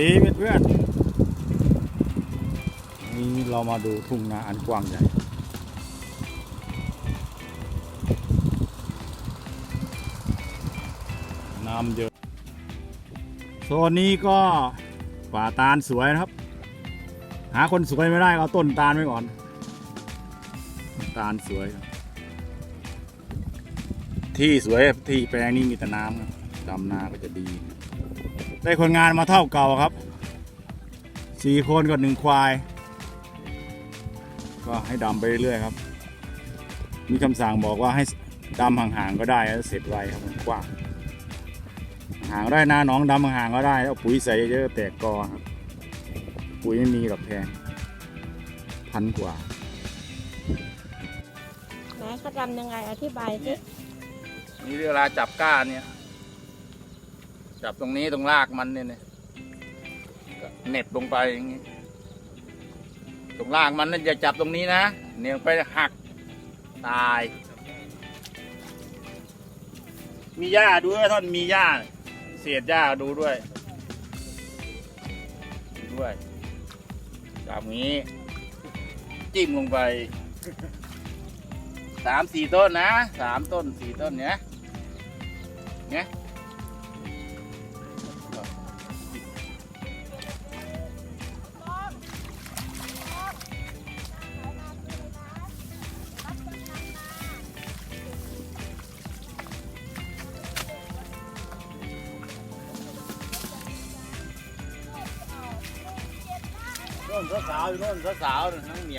ดีเพื่อนๆนี่เรามาดูทุ่งนาอันกว้างใหญ่ น้ำเยอะ โซนนี้ก็ป่าตาลสวยนะครับ หาคนสวยไม่ได้เอาต้นตาลไว้ก่อน ตาลสวย ที่สวยที่แปลงนี้มีแต่น้ำครับ ดำนาก็จะดี ได้คนงานมาเท่าเก่าครับสี่คนกับหนึ่งควาย ก็ให้ดำไปเรื่อยๆครับ มีคำสั่งบอกว่าให้ดำห่างๆก็ได้แล้วเสร็จไวครับมันกว้างห่างได้นะน้องดำห่างๆก็ได้แล้วปุ๋ยใส่เยอะๆแตกกอครับปุ๋ยไม่มีหรอกแพงพันกว่าไหนเขาทำยังไงอธิบายสินี่เวลาจับก้านเนี่ย จับตรงนี้ตรงรากมันเนี่ยเนี่ยก็เน็บลงไปอย่างนี้ตรงรากมันนั่นอย่าจับตรงนี้นะเนี่ยไปหักตาย มีหญ้าดูด้วยท่านมีหญ้าเศษหญ้าดูด้วยดูด้วยจับงี้ จิ้มลงไปสามสี่ต้นนะสามต้นสี่ต้นเนี้ยเนี้ย ต้นสาวๆอยู่ต้นสาวๆน่ะทั้งเห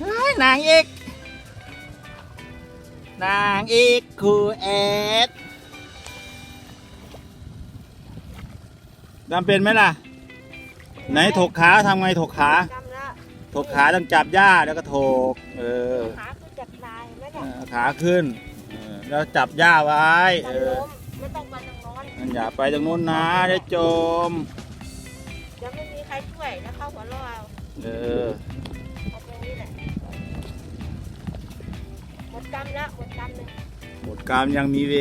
นียวน่ะจะถ่ายสาวๆดูอีกดูหน้าหน่อยเฮ้ยนางเอกนางเอกครูแอดจำเป็นไหมล่ะ ไหนถกขาทำไงถกขาจำแล้วถกขาต้องจับหญ้าแล้วก็ถก เออขาคือจับลายไม่เอได้อขาขึ้นเออแล้วจับหญ้าไว้ เอจะอล้มไม่ต้องไปทางโน้นนั่นอย่าไปตรงนู้นนะเดี๋ยวจม เดี๋ยวไม่มีใครช่วยแล้วเข้าหัวเราะเอา เออ รรมแล้วหมดกรรมหนึ่งหมดกรรมยังมีเว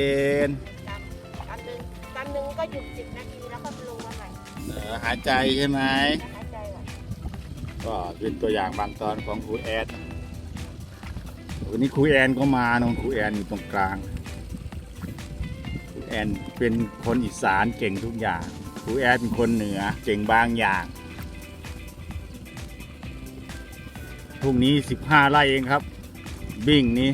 รกรรมกรรมหนึ่งกรรมหนึ่งก็หยุดสิบนาทีแล้วก็ลงมาใหม่เออหายใจใช่ไหมแล้วหายใจก่อนก็เป็นตัวอย่างบางตอนของครูแอดวันนี้ครูแอนก็มาน้องครูแอนอยู่ตรงกลาง ครูแอนเป็นคนอีสานเก่งทุกอย่าง ครูแอดเป็นคนเหนือเก่งบางอย่างพรุ่งนี้สิบห้าไร่เองครับ บิ่งนี้